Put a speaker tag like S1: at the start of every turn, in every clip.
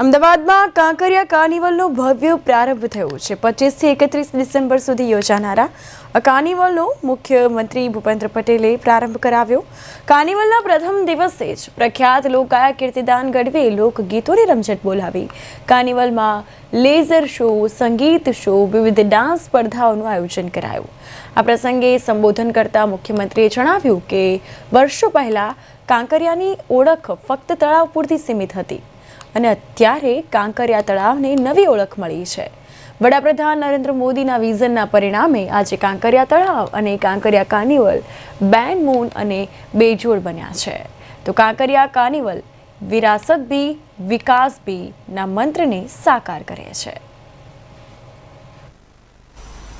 S1: અમદાવાદમાં કાંકરિયા કાર્નિવલનો ભવ્ય પ્રારંભ થયો છે. પચીસથી એકત્રીસ ડિસેમ્બર સુધી યોજાનારા આ કાર્નિવલનો મુખ્યમંત્રી ભૂપેન્દ્ર પટેલે પ્રારંભ કરાવ્યો. કાર્નિવલના પ્રથમ દિવસે જ પ્રખ્યાત લોકાયા કીર્તિદાન ગઢવીએ લોકગીતોની રમઝટ બોલાવી. કાર્નિવલમાં લેઝર શો, સંગીત શો, વિવિધ ડાન્સ સ્પર્ધાઓનું આયોજન કરાયું. આ પ્રસંગે સંબોધન કરતા મુખ્યમંત્રીએ જણાવ્યું કે, વર્ષો પહેલાં કાંકરિયાની ઓળખ ફક્ત તળાવ પૂરતી સીમિત હતી. અને અત્યારે કાંકરિયા તળાવને નવી ઓળખ મળી છે. વડાપ્રધાન નરેન્દ્ર મોદીના વિઝનના પરિણામે આજે કાંકરિયા તળાવ અને કાંકરિયા કાર્નિવલ, બેન મૂન અને બેજોડ બન્યા છે. તો કાંકરિયા કાર્નિવલ વિરાસત બી, વિકાસ બી ના મંત્રને સાકાર કરે છે.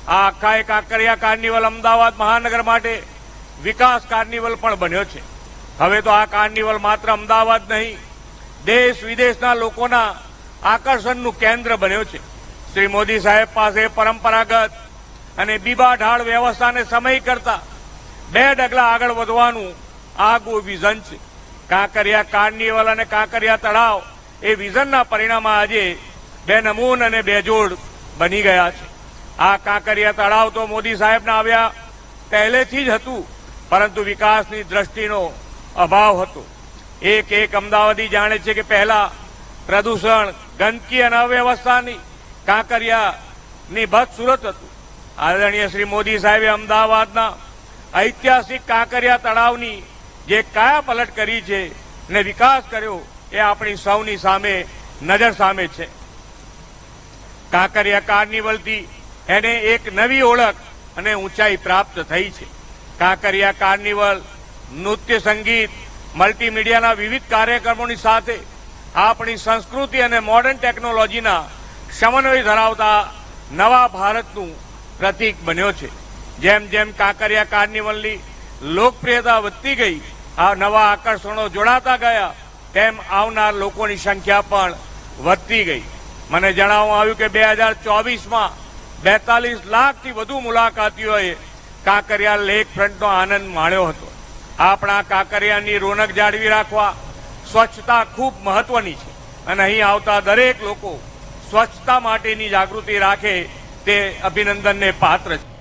S2: આ આખા એ કાંકરિયા કાર્નિવલ અમદાવાદ મહાનગર માટે વિકાસ કાર્નિવલ પણ બન્યો છે. હવે તો આ કાર્નિવલ માત્ર અમદાવાદ નહીં દેશ વિદેશના લોકોના આકર્ષણનું કેન્દ્ર બન્યો છે. શ્રી મોદી સાહેબ પાસે પરંપરાગત અને બીબા ઢાળ વ્યવસ્થાને સમય કરતા બે ડગલા આગળ વધવાનું આગવું વિઝન છે. કાંકરિયા કાર્નિવલ અને કાંકરિયા તળાવ એ વિઝનના પરિણામ આજે બે નમૂન અને બેજોડ બની ગયા છે. આ કાંકરિયા તળાવ તો મોદી સાહેબના આવ્યા પહેલેથી જ હતું, પરંતુ વિકાસની દ્રષ્ટિનો અભાવ હતો. એક એક અમદાવાદી જાણે છે કે પહેલા પ્રદૂષણ, ગંદકી અને અવ્યવસ્થાની કાંકરિયાની ભત સુરત હતું. આદરણીય શ્રી મોદી સાહેબે અમદાવાદના ઐતિહાસિક કાંકરિયા તળાવની જે કાયા પલટ કરી છે ને વિકાસ કર્યો, એ આપણી સૌની સામે નજર સામે છે. કાંકરિયા કાર્નિવલથી એને એક નવી ઓળખ અને ઊંચાઈ પ્રાપ્ત થઈ છે. કાંકરિયા કાર્નિવલ નૃત્ય સંગીત મલ્ટીમીડિયાના વિવિધ કાર્યક્રમોની સાથે આપણી સંસ્કૃતિ અને મોડર્ન ટેકનોલોજીના સમન્વય ધરાવતા નવા ભારતનું પ્રતીક બન્યો છે. જેમ જેમ કાંકરિયા કાર્નિવલની લોકપ્રિયતા વધતી ગઈ, આ નવા આકર્ષણો જોડાતા ગયા, તેમ આવનાર લોકોની સંખ્યા પણ વધતી ગઈ. મને જણાવવામાં આવ્યું કે બે હજાર ચોવીસમાં બેતાલીસ લાખથી વધુ મુલાકાતીઓએ કાંકરિયા લેક ફ્રન્ટનો આનંદ માણ્યો હતો. આપણા કાંકરિયાની રોનક જાળવી રાખવા સ્વચ્છતા ખૂબ મહત્વની છે. અને અહીં આવતા દરેક લોકો સ્વચ્છતા માટેની જાગૃતિ રાખે તે અભિનંદનને પાત્ર છે.